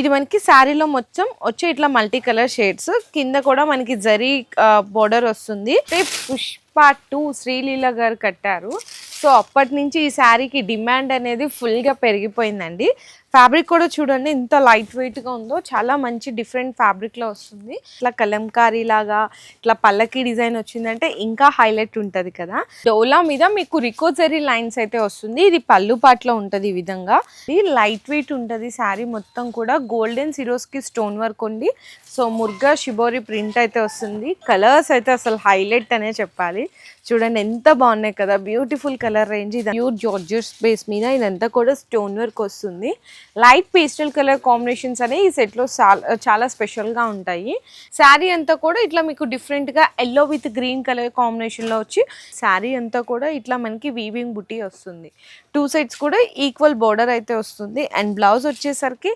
ఇది మనకి శారీలో మొత్తం వచ్చే ఇట్లా మల్టీ కలర్ షేడ్స్. కింద కూడా మనకి జరీ బోర్డర్ వస్తుంది. పుష్ప టూ శ్రీలీల గారు కట్టారు. సో అప్పటి నుంచి ఈ శారీకి డిమాండ్ అనేది ఫుల్గా పెరిగిపోయిందండి. ఫ్యాబ్రిక్ కూడా చూడండి ఇంత లైట్ వెయిట్గా ఉందో చాలా మంచి డిఫరెంట్ ఫ్యాబ్రిక్లో వస్తుంది. ఇట్లా కలంకారీ లాగా ఇట్లా పల్లకి డిజైన్ వచ్చిందంటే ఇంకా హైలైట్ ఉంటుంది కదా. డోలా మీద మీకు రికోజరీ లైన్స్ అయితే వస్తుంది. ఇది పళ్ళు పాటలో ఉంటుంది ఈ విధంగా. ఇది లైట్ వెయిట్ ఉంటుంది శారీ మొత్తం కూడా గోల్డెన్ సిరోస్కి స్టోన్ వర్క్ ఉంది. సో ముర్గా షిబోరి ప్రింట్ అయితే వస్తుంది. కలర్స్ అయితే అసలు హైలైట్ అనే చెప్పాలి. చూడండి ఎంత బాగున్నాయి కదా. బ్యూటిఫుల్ కలర్ రేంజ్ ఇది. ప్యూర్ జార్జెస్ బేస్ మీద ఇదంతా కూడా స్టోన్ వర్క్ వస్తుంది. లైట్ పేస్టల్ కలర్ కాంబినేషన్స్ అనేవి ఈ సెట్లో చాలా చాలా స్పెషల్గా ఉంటాయి. శారీ అంతా కూడా ఇట్లా మీకు డిఫరెంట్గా ఎల్లో విత్ గ్రీన్ కలర్ కాంబినేషన్లో వచ్చి శారీ అంతా కూడా ఇట్లా మనకి వీవింగ్ బుట్టి వస్తుంది. టూ సైడ్స్ కూడా ఈక్వల్ బోర్డర్ అయితే వస్తుంది. అండ్ బ్లౌజ్ వచ్చేసరికి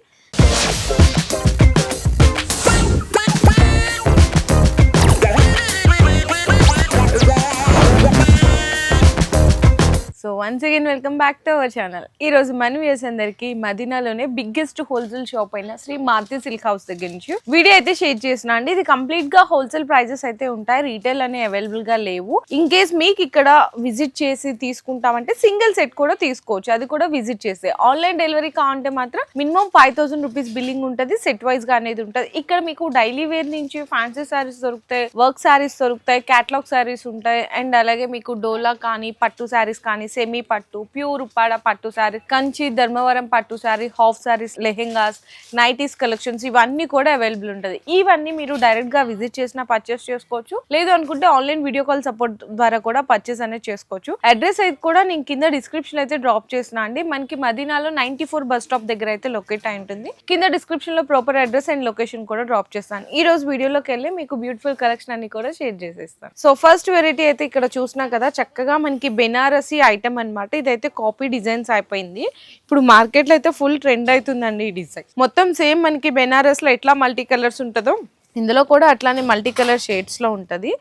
so once again welcome back to our channel ఈ రోజు మన వ్యూస్ అందరికీ మదీనాలోనే బిగ్గెస్ట్ హోల్సేల్ షాప్ అయిన శ్రీ మారుతి సిల్క్ హౌస్ దగ్గర నుంచి వీడియో అయితే షేర్ చేసిన అండి. ఇది కంప్లీట్గా హోల్సేల్ ప్రైజెస్ అయితే ఉంటాయి. రీటైల్ అనే అవైలబుల్గా లేవు. ఇన్ కేస్ మీకు ఇక్కడ విజిట్ చేసి తీసుకుంటామంటే సింగిల్ సెట్ కూడా తీసుకోవచ్చు. అది కూడా విజిట్ చేస్తే. ఆన్లైన్ డెలివరీ కావాలంటే మాత్రం minimum five thousand rupees billing ఉంటుంది. సెట్ వైజ్గా అనేది ఉంటుంది. ఇక్కడ మీకు డైలీ వేర్ నుంచి ఫ్యాన్సీ సారీస్ దొరుకుతాయి వర్క్ శారీస్ దొరుకుతాయి క్యాటలాగ్ శారీస్ ఉంటాయి. అండ్ అలాగే మీకు డోలా కానీ పట్టు శారీస్ కానీ సెమీ పట్టు ప్యూర్ ఉప్పాడ పట్టు శారీ కంచి ధర్మవరం పట్టు sari half saris lehengas nighties collections ఇవన్నీ కూడా అవైలబుల్ ఉంటుంది. ఇవన్నీ మీరు డైరెక్ట్గా విజిట్ చేసినా పర్చేస్ చేసుకోవచ్చు. లేదు అనుకుంటే ఆన్లైన్ వీడియో కాల్ సపోర్ట్ ద్వారా కూడా పర్చేస్ అనేది చేసుకోవచ్చు. అడ్రస్ అయితే కూడా నేను కింద డిస్క్రిప్షన్ అయితే డ్రాప్ చేసిన అండి. మనకి మదీనాలో నైన్టీ ఫోర్ బస్ స్టాప్ దగ్గర అయితే లొకేట్ అయి ఉంటుంది. కింద డిస్క్రిప్షన్లో ప్రాపర్ అడ్రస్ అండ్ లొకేషన్ కూడా డ్రాప్ చేస్తాను. ఈ రోజు వీడియోలోకి వెళ్ళి మీకు బ్యూటిఫుల్ కలెక్షన్ అన్ని కూడా షేర్ చేసేస్తాను. సో ఫస్ట్ వెరైటీ అయితే ఇక్కడ చూసినా కదా చక్కగా మనకి బెనారసి ఐటమ్ అన్నమాట. ఇదైతే కాపీ డిజైన్స్ అయిపోయింది. ఇప్పుడు మార్కెట్లో అయితే ఫుల్ ట్రెండ్ అవుతుందండి ఈ డిజైన్. మొత్తం సేమ్ మనకి బెనారస్లో ఎట్లా మల్టీ కలర్స్ ఉంటుందో ఇందులో కూడా అట్లానే మల్టీ కలర్ షేడ్స్లో ఉంటది.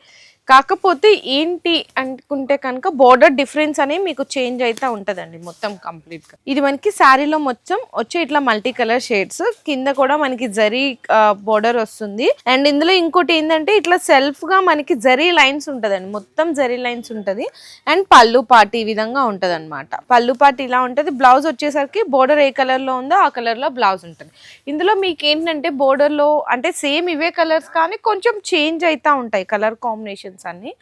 కాకపోతే ఏంటి అనుకుంటే కనుక బోర్డర్ డిఫరెన్స్ అనేది మీకు చేంజ్ అయితే ఉంటుందండి మొత్తం కంప్లీట్గా ఇది మనకి శారీలో మొత్తం వచ్చే ఇట్లా మల్టీ కలర్ షేడ్స్ కింద కూడా మనకి జరీ బోర్డర్ వస్తుంది. అండ్ ఇందులో ఇంకోటి ఏంటంటే ఇట్లా సెల్ఫ్గా మనకి జరీ లైన్స్ ఉంటుందండి. మొత్తం జరీ లైన్స్ ఉంటుంది. అండ్ పళ్ళు పాటి ఈ విధంగా ఉంటుంది అనమాట పళ్ళు పాటి ఇలా ఉంటుంది. బ్లౌజ్ వచ్చేసరికి బోర్డర్ ఏ కలర్లో ఉందో ఆ కలర్లో బ్లౌజ్ ఉంటుంది. ఇందులో మీకు ఏంటంటే బోర్డర్లో అంటే సేమ్ ఇవే కలర్స్ కానీ కొంచెం చేంజ్ అవుతూ ఉంటాయి. కలర్ కాంబినేషన్స్ అన్ని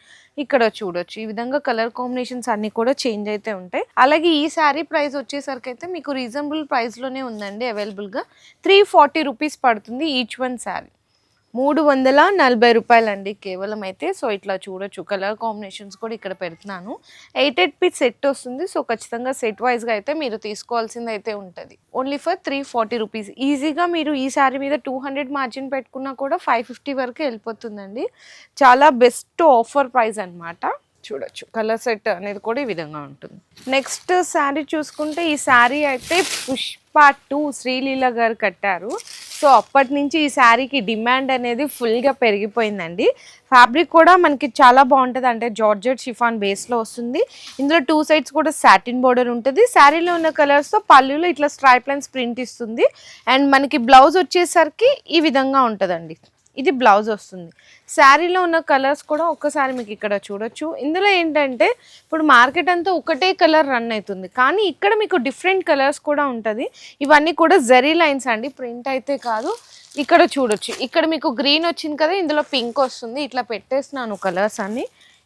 ఇక్కడ చూడొచ్చు. ఈ విధంగా కలర్ కాంబినేషన్స్ అన్ని కూడా చేంజ్ అయితే ఉంటాయి. అలాగే ఈ శారీ ప్రైస్ వచ్చేసరికి అయితే మీకు రీజనబుల్ ప్రైస్లోనే ఉందండి అవైలబుల్గా. త్రీ ఫార్టీ రూపీస్ పడుతుంది ఈచ్ వన్ శారీ మూడు వందల నలభై రూపాయలు అండి కేవలం అయితే సో ఇట్లా చూడొచ్చు. కలర్ కాంబినేషన్స్ కూడా ఇక్కడ పెడుతున్నాను. ఎయిట్ ఎయిట్ పీస్ సెట్ వస్తుంది. సో ఖచ్చితంగా సెట్ వైజ్గా అయితే మీరు తీసుకోవాల్సింది అయితే ఉంటుంది. Only for three forty rupees ఈజీగా మీరు ఈ శారీ మీద టూ హండ్రెడ్ మార్జిన్ పెట్టుకున్నా కూడా ఫైవ్ ఫిఫ్టీ వరకు వెళ్ళిపోతుందండి. చాలా బెస్ట్ ఆఫర్ ప్రైస్ అన్నమాట. చూడొచ్చు. కలర్ సెట్ అనేది కూడా ఈ విధంగా ఉంటుంది. నెక్స్ట్ శారీ చూసుకుంటే ఈ శారీ అయితే పుష్ప టూ శ్రీలీల గారు కట్టారు. సో అప్పటి నుంచి ఈ శారీకి డిమాండ్ అనేది ఫుల్గా పెరిగిపోయిందండి. ఫ్యాబ్రిక్ కూడా మనకి చాలా బాగుంటుంది. అంటే జార్జెట్ షిఫాన్ బేస్లో వస్తుంది. ఇందులో టూ సైడ్స్ కూడా సాటిన్ బోర్డర్ ఉంటుంది. శారీలో ఉన్న కలర్స్తో పళ్ళులో ఇట్లా స్ట్రైప్ లైన్స్ ప్రింట్ ఇస్తుంది. అండ్ మనకి బ్లౌజ్ వచ్చేసరికి ఈ విధంగా ఉంటుందండి. ఇది బ్లౌజ్ వస్తుంది. శారీలో ఉన్న కలర్స్ కూడా ఒక్కసారి మీకు ఇక్కడ చూడొచ్చు. ఇందులో ఏంటంటే ఇప్పుడు మార్కెట్ అంతా ఒకటే కలర్ రన్ అవుతుంది. కానీ ఇక్కడ మీకు డిఫరెంట్ కలర్స్ కూడా ఉంటుంది. ఇవన్నీ కూడా జరీ లైన్స్ అండి ప్రింట్ అయితే కాదు. ఇక్కడ చూడొచ్చు. ఇక్కడ మీకు గ్రీన్ వచ్చింది కదా ఇందులో పింక్ వస్తుంది. ఇట్లా పెట్టేస్తున్నాను కలర్స్ అన్ని.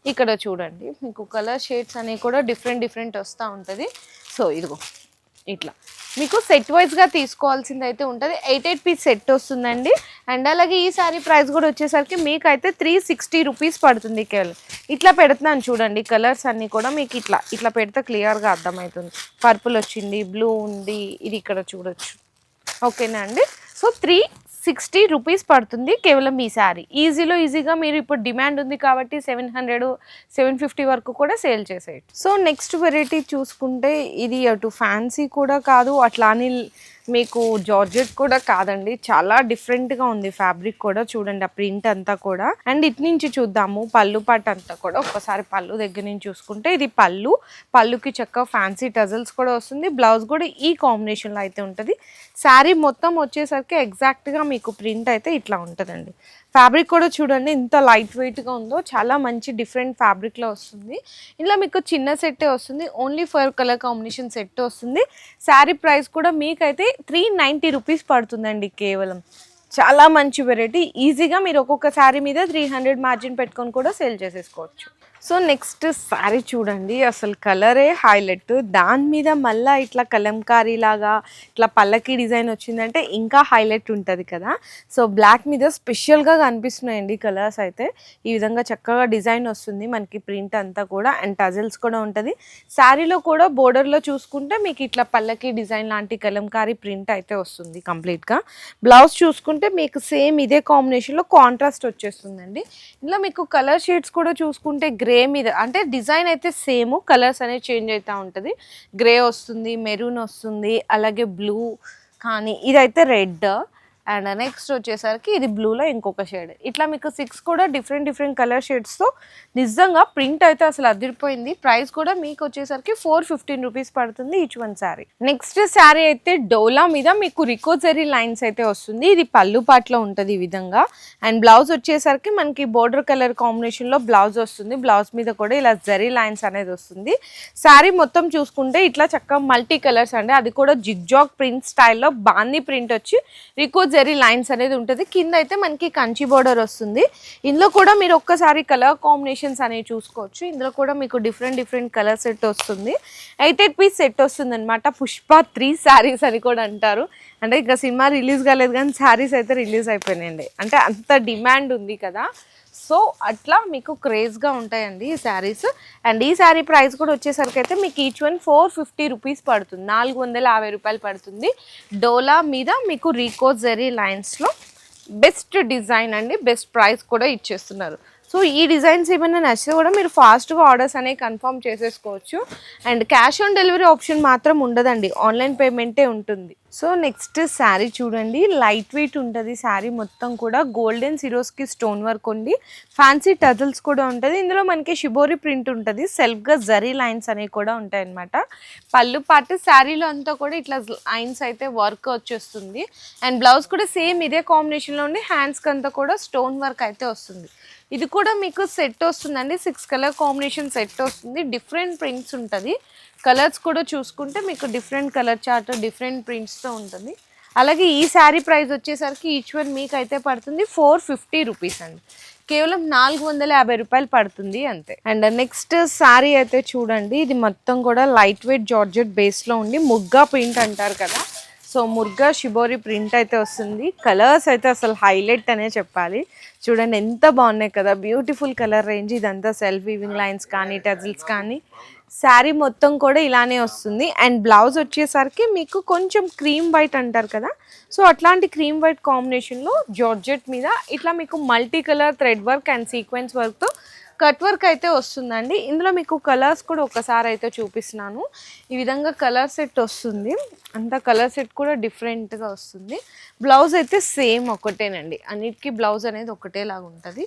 ఇక్కడ చూడండి మీకు కలర్ షేడ్స్ అనేవి కూడా డిఫరెంట్ డిఫరెంట్ వస్తూ ఉంటుంది. సో ఇదిగో ఇట్లా. మీకు సెట్ వైజ్గా తీసుకోవాల్సింది అయితే ఉంటుంది. ఎయిట్ ఎయిట్ పీస్ సెట్ వస్తుందండి. అండ్ అలాగే ఈ సారీ ప్రైస్ కూడా వచ్చేసరికి మీకు అయితే త్రీ సిక్స్టీ రూపీస్ పడుతుంది కేవలం. ఇట్లా పెడుతున్నాను చూడండి కలర్స్ అన్నీ కూడా మీకు ఇట్లా ఇట్లా పెడితే క్లియర్గా అర్థమవుతుంది. పర్పుల్ వచ్చింది బ్లూ ఉంది ఇది ఇక్కడ చూడొచ్చు. ఓకేనా అండి? సో త్రీ సిక్స్టీ రూపీస్ పడుతుంది కేవలం ఈ శారీ. ఈజీలో ఈజీగా మీరు ఇప్పుడు డిమాండ్ ఉంది కాబట్టి సెవెన్ హండ్రెడ్ సెవెన్ ఫిఫ్టీ వరకు కూడా సేల్ చేసేయచ్చు. సో నెక్స్ట్ వెరైటీ చూసుకుంటే ఇది అటు ఫ్యాన్సీ కూడా కాదు అట్లా అని మీకు జార్జెట్ కూడా కాదండి. చాలా డిఫరెంట్గా ఉంది ఫ్యాబ్రిక్ కూడా చూడండి ఆ ప్రింట్ అంతా కూడా. అండ్ ఇటు నుంచి చూద్దాము పళ్ళు పాట అంతా కూడా. ఒక్కసారి పళ్ళు దగ్గర నుంచి చూసుకుంటే ఇది పళ్ళు. పళ్ళుకి చక్క ఫ్యాన్సీ టజల్స్ కూడా వస్తుంది. బ్లౌజ్ కూడా ఈ కాంబినేషన్లో అయితే ఉంటుంది. శారీ మొత్తం వచ్చేసరికి ఎగ్జాక్ట్గా మీకు ప్రింట్ అయితే ఇట్లా ఉంటుందండి. ఫ్యాబ్రిక్ కూడా చూడండి ఇంత లైట్ వెయిట్గా ఉందో చాలా మంచి డిఫరెంట్ ఫ్యాబ్రిక్లో వస్తుంది. ఇందులో మీకు చిన్న సెట్టే వస్తుంది only for colour combination set వస్తుంది. శారీ ప్రైస్ కూడా మీకైతే త్రీ నైంటీ రూపీస్ పడుతుందండి కేవలం. చాలా మంచి వెరైటీ ఈజీగా మీరు ఒక్కొక్క శారీ మీద త్రీ హండ్రెడ్ మార్జిన్ పెట్టుకొని కూడా సేల్ చేసేసుకోవచ్చు. సో నెక్స్ట్ శారీ చూడండి అసలు కలరే హైలైట్. దాని మీద మళ్ళీ ఇట్లా కలంకారీ లాగా ఇట్లా పల్లకి డిజైన్ వచ్చిందంటే ఇంకా హైలైట్ ఉంటుంది కదా. సో బ్లాక్ మీద స్పెషల్గా కనిపిస్తున్నాయండి కలర్స్ అయితే. ఈ విధంగా చక్కగా డిజైన్ వస్తుంది మనకి ప్రింట్ అంతా కూడా అండ్ టజల్స్ కూడా ఉంటుంది. శారీలో కూడా బోర్డర్లో చూసుకుంటే మీకు ఇట్లా పల్లకి డిజైన్ లాంటి కలంకారీ ప్రింట్ అయితే వస్తుంది కంప్లీట్గా. బ్లౌజ్ చూసుకుంటే మీకు సేమ్ ఇదే కాంబినేషన్లో కాంట్రాస్ట్ వచ్చేస్తుందండి. ఇందులో మీకు కలర్ షేడ్స్ కూడా చూసుకుంటే గ్రే మీద అంటే డిజైన్ అయితే సేమ్ కలర్స్ అనేది చేంజ్ అవుతూ ఉంటుంది. గ్రే వస్తుంది మెరూన్ వస్తుంది అలాగే బ్లూ కానీ ఇదైతే రెడ్. అండ్ నెక్స్ట్ వచ్చేసరికి ఇది బ్లూలో ఇంకొక షేడ్ ఇట్లా మీకు సిక్స్ కూడా డిఫరెంట్ డిఫరెంట్ కలర్ షేడ్స్తో నిజంగా ప్రింట్ అయితే అసలు అదిరిపోయింది. ప్రైస్ కూడా మీకు వచ్చేసరికి ఫోర్ ఫిఫ్టీన్ రూపీస్ పడుతుంది each one sari next sari అయితే డోలా మీద మీకు రికోజరీ లైన్స్ అయితే వస్తుంది. ఇది పళ్ళు పాటలో ఉంటుంది ఈ విధంగా. అండ్ బ్లౌజ్ వచ్చేసరికి మనకి బోర్డర్ కలర్ కాంబినేషన్లో బ్లౌజ్ వస్తుంది. బ్లౌజ్ మీద కూడా ఇలా జరీ లైన్స్ అనేది వస్తుంది. శారీ మొత్తం చూసుకుంటే ఇట్లా చక్కగా మల్టీ కలర్స్ అండి. అది కూడా జిగ్జాగ్ ప్రింట్ స్టైల్లో బాందీ ప్రింట్ వచ్చి రికో జరీ లైన్స్ అనేది ఉంటుంది. కింద అయితే మనకి కంచి బోర్డర్ వస్తుంది. ఇందులో కూడా మీరు ఒక్కసారి కలర్ కాంబినేషన్స్ అనేవి చూసుకోవచ్చు. ఇందులో కూడా మీకు డిఫరెంట్ డిఫరెంట్ కలర్ సెట్ వస్తుంది. ఎయిట్ ఎయిట్ పీస్ సెట్ వస్తుంది అనమాట పుష్ప త్రీ శారీస్ అని కూడా అంటారు. అంటే ఇంకా సినిమా రిలీజ్ కాలేదు కానీ శారీస్ అయితే రిలీజ్ అయిపోయినాయండి. అంటే అంత డిమాండ్ ఉంది కదా. సో అట్లా మీకు క్రేజ్గా ఉంటాయండి ఈ శారీస్. అండ్ ఈ శారీ ప్రైస్ కూడా వచ్చేసరికి అయితే మీకు each one four fifty rupees పడుతుంది. నాలుగు వందల యాభై రూపాయలు పడుతుంది. డోలా మీద మీకు రీకో జెరీ లైన్స్లో బెస్ట్ డిజైన్ అండి. బెస్ట్ ప్రైస్ కూడా ఇచ్చేస్తున్నారు. సో ఈ డిజైన్స్ ఏమైనా నచ్చితే కూడా మీరు ఫాస్ట్గా ఆర్డర్స్ అనేవి కన్ఫర్మ్ చేసేసుకోవచ్చు. And cash on delivery option మాత్రం ఉండదండి. ఆన్లైన్ పేమెంటే ఉంటుంది. సో నెక్స్ట్ శారీ చూడండి. లైట్ వెయిట్ ఉంటుంది. శారీ మొత్తం కూడా గోల్డెన్ సిరోస్కి స్టోన్ వర్క్ ఉంది. ఫ్యాన్సీ టజల్స్ కూడా ఉంటుంది. ఇందులో మనకి షిబోరి ప్రింట్ ఉంటుంది. సెల్ఫ్గా జరీ లైన్స్ అనేవి కూడా ఉంటాయన్నమాట. పళ్ళు పాటు శారీలో అంతా కూడా ఇట్లా లైన్స్ అయితే వర్క్ వచ్చేస్తుంది. అండ్ బ్లౌజ్ కూడా సేమ్ ఇదే కాంబినేషన్లో ఉండి హ్యాండ్స్కి అంతా కూడా స్టోన్ వర్క్ అయితే వస్తుంది. ఇది కూడా మీకు సెట్ వస్తుందండి. సిక్స్ కలర్ కాంబినేషన్ సెట్ వస్తుంది. డిఫరెంట్ ప్రింట్స్ ఉంటుంది. కలర్స్ కూడా చూసుకుంటే మీకు డిఫరెంట్ కలర్ చార్ట్ డిఫరెంట్ ప్రింట్స్తో ఉంటుంది. అలాగే ఈ శారీ ప్రైస్ వచ్చేసరికి ఈచ్ వన్ మీకు అయితే పడుతుంది ఫోర్ ఫిఫ్టీ రూపీస్ అండి. కేవలం నాలుగు వందల యాభై రూపాయలు పడుతుంది అంతే. అండ్ నెక్స్ట్ శారీ అయితే చూడండి ఇది మొత్తం కూడా లైట్ వెయిట్ జార్జెట్ బేస్లో ఉండి ముగ్గా ప్రింట్ అంటారు కదా. సో ముర్గా షిబోరి ప్రింట్ అయితే వస్తుంది. కలర్స్ అయితే అసలు హైలైట్ అనే చెప్పాలి. చూడండి ఎంత బాగున్నాయి కదా. బ్యూటిఫుల్ కలర్ రేంజ్ ఇదంతా సెల్ఫ్ వీవింగ్ లైన్స్ కానీ టజిల్స్ కానీ. శారీ మొత్తం కూడా ఇలానే వస్తుంది. అండ్ బ్లౌజ్ వచ్చేసరికి మీకు కొంచెం క్రీమ్ వైట్ అంటారు కదా? సో అట్లాంటి క్రీమ్ వైట్ కాంబినేషన్లో జార్జెట్ మీద ఇట్లా మీకు multi colour thread work and sequence వర్క్తో కట్ వర్క్ అయితే వస్తుందండి. ఇందులో మీకు కలర్స్ కూడా ఒకసారి అయితే చూపిస్తున్నాను. ఈ విధంగా కలర్ సెట్ వస్తుంది. అంత కలర్ సెట్ కూడా డిఫరెంట్గా వస్తుంది. బ్లౌజ్ అయితే సేమ్ ఒకటేనండి. అన్నిటికీ బ్లౌజ్ అనేది ఒకటేలాగా ఉంటుంది.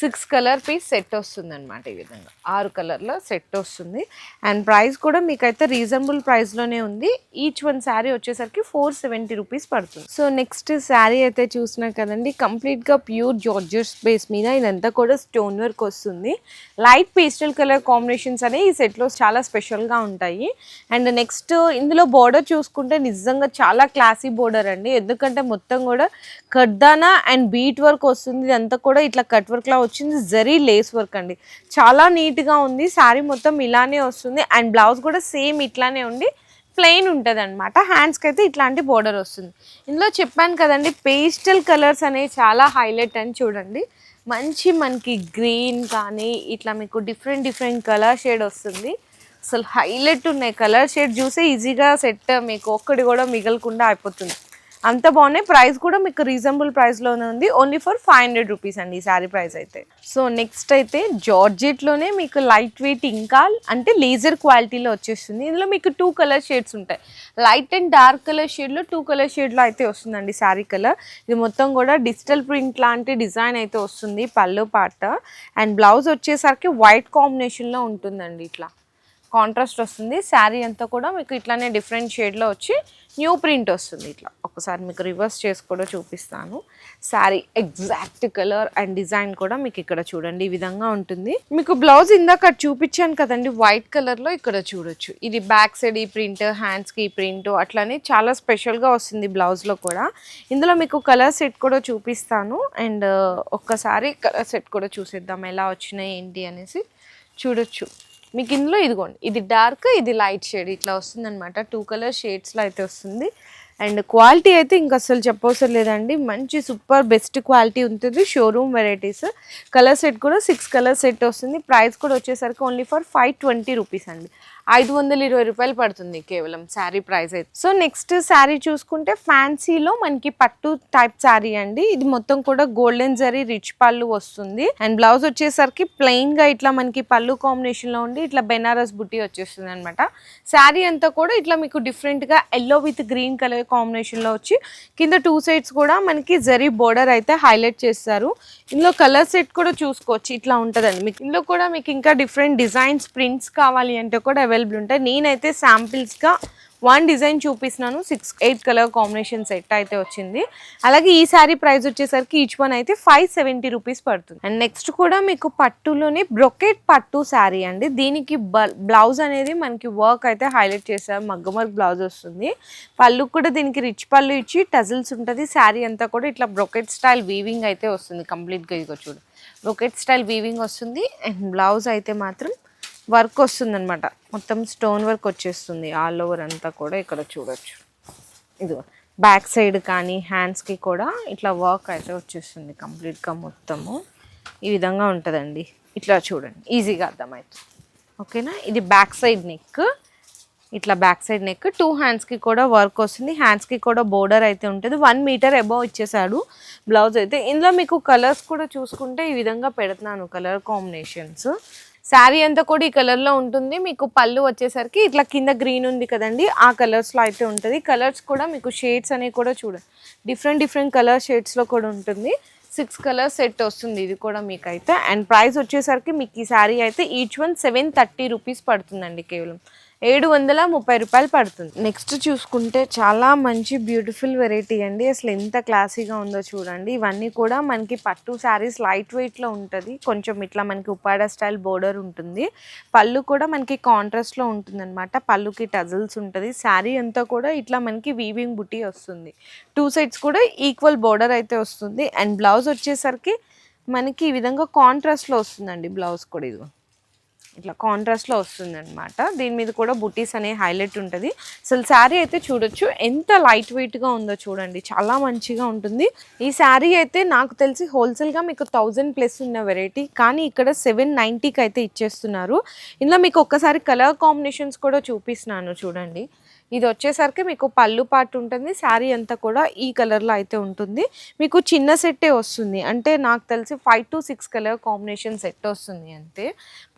సిక్స్ కలర్ పీస్ సెట్ వస్తుంది అనమాట ఈ విధంగా. ఆరు కలర్లో సెట్ వస్తుంది. అండ్ ప్రైస్ కూడా మీకైతే రీజనబుల్ ప్రైస్లోనే ఉంది. ఈచ్ వన్ శారీ వచ్చేసరికి ఫోర్ సెవెంటీ రూపీస్ పడుతుంది. సో నెక్స్ట్ శారీ అయితే చూసినా కదండి కంప్లీట్గా ప్యూర్ జార్జెస్ బేస్ మీద ఇదంతా కూడా స్టోన్ వర్క్ వస్తుంది. లైట్ పేస్టల్ కలర్ కాంబినేషన్స్ అనేవి ఈ సెట్లో చాలా స్పెషల్గా ఉంటాయి. అండ్ నెక్స్ట్ ఇందులో బోర్డర్ చూసుకుంటే నిజంగా చాలా క్లాసీ బోర్డర్ అండి. ఎందుకంటే మొత్తం కూడా కర్దానా అండ్ బీట్ వర్క్ వస్తుంది. ఇదంతా కూడా ఇట్లా కట్ వర్క్లా వచ్చింది జరీ లేస్ వర్క్ అండి. చాలా నీట్గా ఉంది శారీ మొత్తం ఇలానే వస్తుంది అండ్ బ్లౌజ్ కూడా సేమ్ ఇట్లానే ఉండి ప్లెయిన్ ఉంటుంది అనమాట హ్యాండ్స్కి అయితే ఇట్లాంటి బోర్డర్ వస్తుంది. ఇందులో చెప్పాను కదండి పేస్టల్ కలర్స్ అనేవి చాలా హైలైట్ అని చూడండి. మంచి మనకి గ్రీన్ కానీ ఇట్లా మీకు డిఫరెంట్ డిఫరెంట్ కలర్ షేడ్ వస్తుంది. అసలు హైలైట్ ఉన్నాయి కలర్ షేడ్ చూసే ఈజీగా సెట్ మీకు ఒక్కటి కూడా మిగలకుండా అయిపోతుంది. అంత బాగున్నాయి. ప్రైస్ కూడా మీకు రీజనబుల్ ప్రైస్లోనే ఉంది. Only for five hundred rupees అండి ఈ శారీ ప్రైస్ అయితే. సో నెక్స్ట్ అయితే జార్జెట్లోనే మీకు లైట్ వెయిట్ ఇంకా అంటే లేజర్ క్వాలిటీలో వచ్చేస్తుంది. ఇందులో మీకు టూ కలర్ షేడ్స్ ఉంటాయి. లైట్ అండ్ డార్క్ కలర్ షేడ్లో టూ కలర్ షేడ్లో అయితే వస్తుందండి శారీ కలర్. ఇది మొత్తం కూడా డిజిటల్ ప్రింట్ లాంటి డిజైన్ అయితే వస్తుంది పళ్ళు పాట. అండ్ బ్లౌజ్ వచ్చేసరికి వైట్ కాంబినేషన్లో ఉంటుందండి ఇట్లా. కాంట్రాస్ట్ వస్తుంది. శారీ అంతా కూడా మీకు ఇట్లానే డిఫరెంట్ షేడ్లో వచ్చి న్యూ ప్రింట్ వస్తుంది ఇట్లా. ఒకసారి మీకు రివర్స్ చేసి కూడా చూపిస్తాను. Sari exact colour and design కూడా మీకు ఇక్కడ చూడండి. ఈ విధంగా ఉంటుంది. మీకు బ్లౌజ్ ఇందాక చూపించాను కదండి. వైట్ కలర్లో ఇక్కడ చూడొచ్చు. ఇది బ్యాక్ సైడ్ ఈ ప్రింట్ హ్యాండ్స్కి ఈ ప్రింట్ అట్లానే చాలా స్పెషల్గా వస్తుంది బ్లౌజ్లో కూడా. ఇందులో మీకు కలర్ సెట్ కూడా చూపిస్తాను. అండ్ ఒక్కసారి కలర్ సెట్ కూడా చూసేద్దాం. ఎలా వచ్చినాయి ఏంటి అనేసి చూడొచ్చు. మీకు ఇందులో ఇదిగోండి ఇది డార్క్ ఇది లైట్ షేడ్ ఇట్లా వస్తుంది అనమాట టూ కలర్ షేడ్స్లో అయితే వస్తుంది. అండ్ క్వాలిటీ అయితే ఇంక అసలు చెప్పవసరం లేదండి. మంచి సూపర్ బెస్ట్ క్వాలిటీ ఉంటుంది. షోరూమ్ వెరైటీస్ కలర్ సెట్ కూడా సిక్స్ కలర్ సెట్ వస్తుంది. ప్రైస్ కూడా వచ్చేసరికి only for five twenty rupees అండి. ఐదు వందల ఇరవై రూపాయలు పడుతుంది కేవలం శారీ ప్రైస్ అయితే. సో నెక్స్ట్ శారీ చూసుకుంటే ఫ్యాన్సీలో మనకి పట్టు టైప్ శారీ అండి. ఇది మొత్తం కూడా గోల్డెన్ జరీ రిచ్ పళ్ళు వస్తుంది. అండ్ బ్లౌజ్ వచ్చేసరికి ప్లెయిన్గా ఇట్లా మనకి పళ్ళు కాంబినేషన్లో ఉండి ఇట్లా బెనారస్ బుట్టి వచ్చేస్తుంది అనమాట శారీ అంతా కూడా ఇట్లా మీకు డిఫరెంట్గా ఎల్లో విత్ గ్రీన్ కలర్ కాంబినేషన్లో వచ్చి కింద టూ సైడ్స్ కూడా మనకి జరీ బోర్డర్ అయితే హైలైట్ చేస్తారు. ఇందులో కలర్ సెట్ కూడా చూసుకోవచ్చు. ఇట్లా ఉంటుందండి. మీకు ఇందులో కూడా మీకు ఇంకా డిఫరెంట్ డిజైన్స్ ప్రింట్స్ కావాలి అంటే కూడా అవైలబుల్ ఉంటాయి. నేనైతే శాంపిల్స్గా వన్ డిజైన్ చూపిస్తున్నాను. Six eight colour combination set అయితే వచ్చింది. అలాగే ఈ శారీ ప్రైస్ వచ్చేసరికి ఈచ్ వన్ అయితే ఫైవ్ సెవెంటీ రూపీస్ పడుతుంది. అండ్ నెక్స్ట్ కూడా మీకు పట్టులోనే బ్రొకెట్ పట్టు శారీ అండి. దీనికి బ్లౌజ్ అనేది మనకి వర్క్ అయితే హైలైట్ చేశారు మగ్గం బ్లౌజ్ వస్తుంది. పళ్ళు కూడా దీనికి రిచ్ పళ్ళు ఇచ్చి టజిల్స్ ఉంటుంది. శారీ అంతా కూడా ఇట్లా బ్రొకెట్ స్టైల్ వీవింగ్ అయితే వస్తుంది. కంప్లీట్గా ఇదిగో చూడు. బ్రొకెట్ స్టైల్ వీవింగ్ వస్తుంది. అండ్ బ్లౌజ్ అయితే మాత్రం వర్క్ వస్తుంది అనమాట మొత్తం స్టోన్ వర్క్ వచ్చేస్తుంది. ఆల్ ఓవర్ అంతా కూడా ఇక్కడ చూడొచ్చు. ఇది బ్యాక్ సైడ్ కానీ హ్యాండ్స్కి కూడా ఇట్లా వర్క్ అయితే వచ్చేస్తుంది కంప్లీట్గా మొత్తము. ఈ విధంగా ఉంటుందండి. ఇట్లా చూడండి. ఈజీగా అర్థమవుతుంది ఓకేనా? ఇది బ్యాక్ సైడ్ నెక్. ఇట్లా బ్యాక్ సైడ్ నెక్. టూ హ్యాండ్స్కి కూడా వర్క్ వస్తుంది. హ్యాండ్స్కి కూడా బోర్డర్ అయితే ఉంటుంది. వన్ మీటర్ అబౌవ్ ఇచ్చేసాడు. బ్లౌజ్ అయితే. ఇందులో మీకు కలర్స్ కూడా చూసుకుంటే ఈ విధంగా పెడుతున్నాను. కలర్ కాంబినేషన్స్ శారీ అంతా కూడా ఈ కలర్లో ఉంటుంది. మీకు పళ్ళు వచ్చేసరికి ఇట్లా కింద గ్రీన్ ఉంది కదండి ఆ కలర్స్లో అయితే ఉంటుంది. కలర్స్ కూడా మీకు షేడ్స్ అనేవి కూడా చూడండి. డిఫరెంట్ డిఫరెంట్ కలర్ షేడ్స్లో కూడా ఉంటుంది. సిక్స్ కలర్ సెట్ వస్తుంది ఇది కూడా మీకు అయితే అండ్ ప్రైస్ వచ్చేసరికి మీకు ఈ శారీ అయితే each one seven thirty rupees పడుతుందండి కేవలం. ఏడు వందల ముప్పై రూపాయలు పడుతుంది. నెక్స్ట్ చూసుకుంటే చాలా మంచి బ్యూటిఫుల్ వెరైటీ అండి. అసలు ఎంత క్లాసీగా ఉందో చూడండి. ఇవన్నీ కూడా మనకి పట్టు శారీస్ లైట్ వెయిట్లో ఉంటుంది. కొంచెం ఇట్లా మనకి ఉప్పాడ స్టైల్ బోర్డర్ ఉంటుంది. పళ్ళు కూడా మనకి కాంట్రాస్ట్లో ఉంటుంది అనమాట పళ్ళుకి టజల్స్ ఉంటుంది. శారీ అంతా కూడా ఇట్లా మనకి వీవింగ్ బుటీ వస్తుంది. టూ సైడ్స్ కూడా ఈక్వల్ బోర్డర్ అయితే వస్తుంది. అండ్ బ్లౌజ్ వచ్చేసరికి మనకి ఈ విధంగా కాంట్రాస్ట్లో వస్తుందండి బ్లౌజ్ కూడా ఇది ఇట్లా కాంట్రాస్ట్లో వస్తుంది అనమాట దీని మీద కూడా బుటీస్ అనే హైలైట్ ఉంటుంది. అసలు శారీ అయితే చూడొచ్చు. ఎంత లైట్ వెయిట్గా ఉందో చూడండి. చాలా మంచిగా ఉంటుంది. ఈ శారీ అయితే నాకు తెలిసి హోల్సేల్గా మీకు థౌజండ్ ప్లస్ ఉన్న వెరైటీ కానీ ఇక్కడ సెవెన్ నైంటీకి అయితే ఇచ్చేస్తున్నారు. ఇందులో మీకు ఒక్కసారి కలర్ కాంబినేషన్స్ కూడా చూపిస్తున్నాను చూడండి. ఇది వచ్చేసరికి మీకు పళ్ళు పాటు ఉంటుంది శారీ అంతా కూడా ఈ కలర్లో అయితే ఉంటుంది. మీకు చిన్న సెట్టే వస్తుంది. అంటే నాకు తెలిసి five to six colour combination set వస్తుంది అంతే.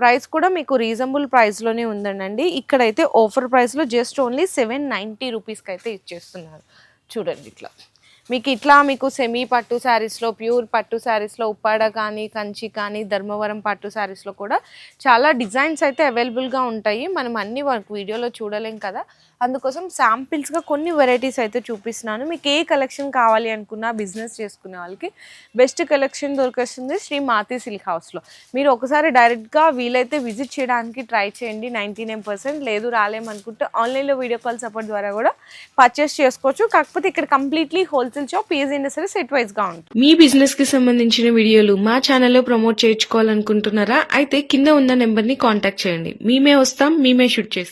ప్రైస్ కూడా మీకు రీజనబుల్ ప్రైస్లోనే ఉందండి. ఇక్కడైతే ఆఫర్ ప్రైస్లో జస్ట్ ఓన్లీ సెవెన్ నైంటీ రూపీస్కి అయితే ఇచ్చేస్తున్నారు. చూడండి ఇట్లా. మీకు ఇట్లా మీకు సెమీ పట్టు శారీస్లో ప్యూర్ పట్టు శారీస్లో ఉప్పాడ కానీ కంచి కానీ ధర్మవరం పట్టు శారీస్లో కూడా చాలా డిజైన్స్ అయితే అవైలబుల్గా ఉంటాయి. మనం అన్ని వర్క్ వీడియోలో చూడలేం కదా. అందుకోసం శాంపిల్స్గా కొన్ని వెరైటీస్ అయితే చూపిస్తున్నాను. మీకు ఏ కలెక్షన్ కావాలి అనుకున్నా బిజినెస్ చేసుకునే వాళ్ళకి బెస్ట్ కలెక్షన్ దొరికేస్తుంది శ్రీ మాతి సిల్క్ హౌస్లో మీరు ఒకసారి డైరెక్ట్గా వీలైతే విజిట్ చేయడానికి ట్రై చేయండి. నైంటీ నైన్ పర్సెంట్ లేదు రాలేమనుకుంటే ఆన్లైన్లో వీడియో కాల్ సపోర్ట్ ద్వారా కూడా పర్చేస్ చేసుకోవచ్చు. కాకపోతే ఇక్కడ కంప్లీట్లీ హోల్సేల్ షాప్ ఏజైనా ఇండస్ట్రీ సెట్ వైజ్గా ఉంటుంది. మీ బిజినెస్కి సంబంధించిన వీడియోలు మా ఛానల్లో ప్రమోట్ చేయించుకోవాలనుకుంటున్నారా? అయితే కింద ఉన్న నెంబర్ని కాంటాక్ట్ చేయండి. మేమే వస్తాం మేమే షూట్ చేస్తాం.